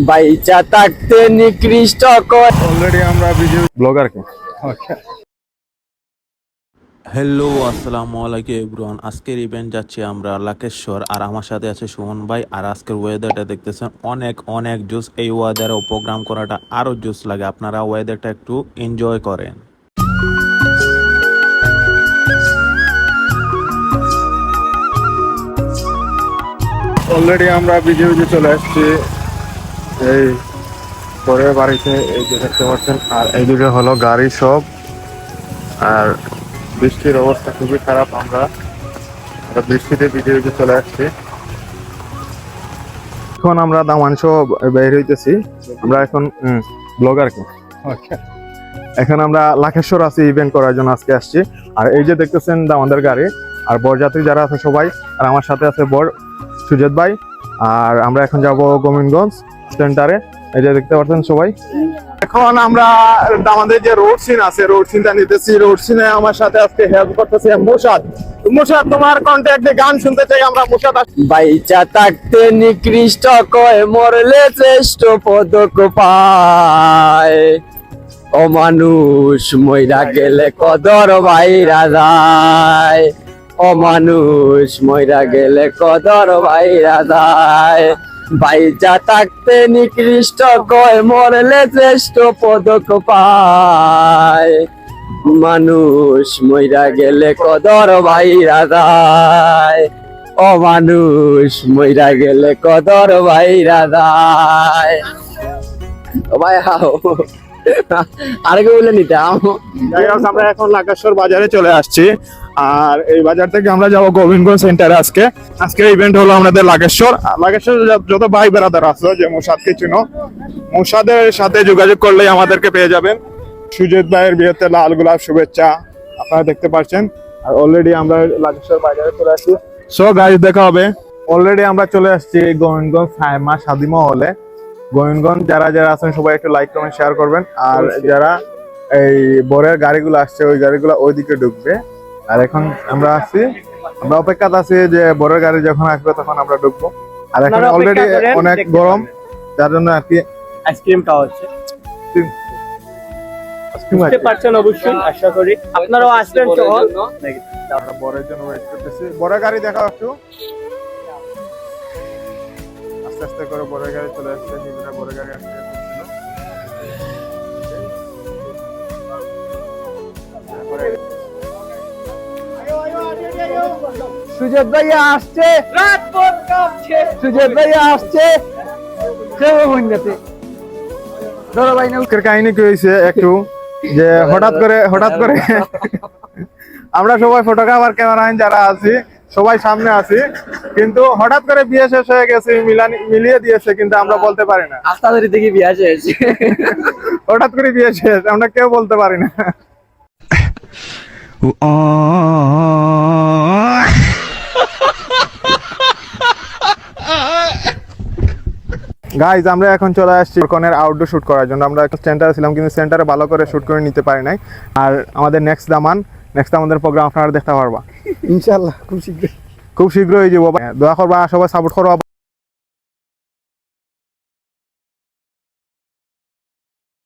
বাইচা থাকতে নিকৃষ্ট অলরেডি আমরা ভিডিও ব্লগার হ্যালো আসসালামু আলাইকুম এভরিওয়ান আজকের ইভেন্ট যাচ্ছি আমরা লাকেশ্বর আর আমার সাথে আছে সুমন ভাই আর আজকের ওয়েদারটা দেখতেছেন অনেক অনেক জুস এই ওয়েদারে প্রোগ্রাম করাটা আরও জুস লাগে আপনারা ওয়েদারটা একটু এনজয় করেন। অলরেডি আমরা ভিডিওতে চলে আসছি। এই পরের বাড়িতে এই যে দেখতে পাচ্ছেন আর এইদিকে হলো গাড়ি সব। আর বৃষ্টির অবস্থা খুবই খারাপ আমরা। বৃষ্টিতে ভিডিওতে চলে আসছি। এখন আমরা সব বের হইতেছি। আমরা এখন ব্লগার কে। এখন আমরা লাখেশ্বর আছি ইভেন্ট করার জন্য আজকে আসছি। আর এই যে দেখতেছেন আমাদের গাড়ি আর বরযাত্রী যারা আছে সবাই আর আমার সাথে আছে বর সুজেত ভাই। আর আমরা এখন যাব গোবিন্দগঞ্জ। সেন্টারে, এই যে দেখতে পাচ্ছেন সবাই। এখন আমরা আমাদের যে রোড সিন আছে রোড সিনটা নিতেছি রোড সিনে আমার সাথে আজকে হেল্প করতেছে মোশাদ। মোশাদ, তোমার কন্ট্যাক্টে গান শুনতে চাই আমরা, মোশাদ বাইচা থাকতে নিকৃষ্ট কয়, মরলে শ্রেষ্ঠ পদক পায়। ও মানুষ, মইরা গেলে কদর বাইরা যায়। ও মানুষ, মইরা গেলে কদর বাইরা যায়। বাইচা থাকতে নিকৃষ্ট কয়, মরলে শ্রেষ্ঠ পদক পায়। মানুষ মইরা গেলে কদর ভাই যায়। ও মানুষ মইরা গেলে কদর ভাই ও আমরা এখন বাজারে চলে আসছি। আর এই বাজার থেকে আমরা যাব গোবিন্দগঞ্জ সেন্টারে আজকে। আজকে ইভেন্ট হলো আমাদের যত- ভাই যে সাথে যোগাযোগ করলেই আমাদেরকে পেয়ে যাবেন। সুজিত ভাইয়ের বিয়েতে লাল গোলাপ শুভেচ্ছা, আপনারা দেখতে পাচ্ছেন। আর অলরেডি আমরা লাকেশ্বর বাজারে চলে আসছি। সো গাইজ দেখা হবে। অলরেডি আমরা চলে আসছি গোবিন্দগঞ্জ সাইমা শাদি মহলে। গোবিন্দগঞ্জ যারা যারা আছেন সবাই একটু লাইক কমেন্ট শেয়ার করবেন। আর যারা এই বরের গাড়িগুলো আসছে ওই গাড়িগুলো ওইদিকে ঢুকবে। আর এখন আমরা আছি আমরা অপেক্ষাতে আছি যে বরের গাড়ি যখন আসবে তখন আমরা ঢুকবো। আর এখন অলরেডি অনেক গরম যার জন্য আর কি আইসক্রিম খাওয়া হচ্ছে বুঝতে পারছেন অবশ্যই আশা করি। আপনারাও আসবেন তো? আমরা বরের জন্য ওয়েট করতেছি। বরের গাড়ি দেখাও একটু। আস্তে আস্তে করে বরের গাড়ি চলে আসছে নিজেরা বরের গাড়ি। সুজেত ভাইয়া আসছে। রাত পথ কাঁপছে। সুজেত ভাইয়া আসছে। কেউ বন্যাতে ধরো ভাই না কাহিনী কি হয়েছে একটু? যে হঠাৎ করে হঠাৎ করে আমরা সবাই ফটোগ্রাফার ক্যামেরাম্যান যারা আছি সবাই সামনে আছি কিন্তু হঠাৎ করে বিয়ে শেষ হয়ে গেছে মিলানি মিলিয়ে দিয়েছে কিন্তু আমরা বলতে পারি না। থেকে বিয়ে শেষ হঠাৎ করে বিয়ে শেষ আমরা কেউ বলতে পারি না। গাইজ আমরা এখন চলে আসছি কনের আউটডোর শুট করার জন্য। আমরা সেন্টারে ছিলাম কিন্তু সেন্টারে ভালো করে শুট করে নিতে পারি নাই। আর আমাদের নেক্সট দামান নেক্সট আমাদের প্রোগ্রাম আপনারা দেখতে পারবা। ইনশাল্লাহ খুব শীঘ্রই। খুব শীঘ্রই যাব দোয়া করবা সবাই সাপোর্ট করবা।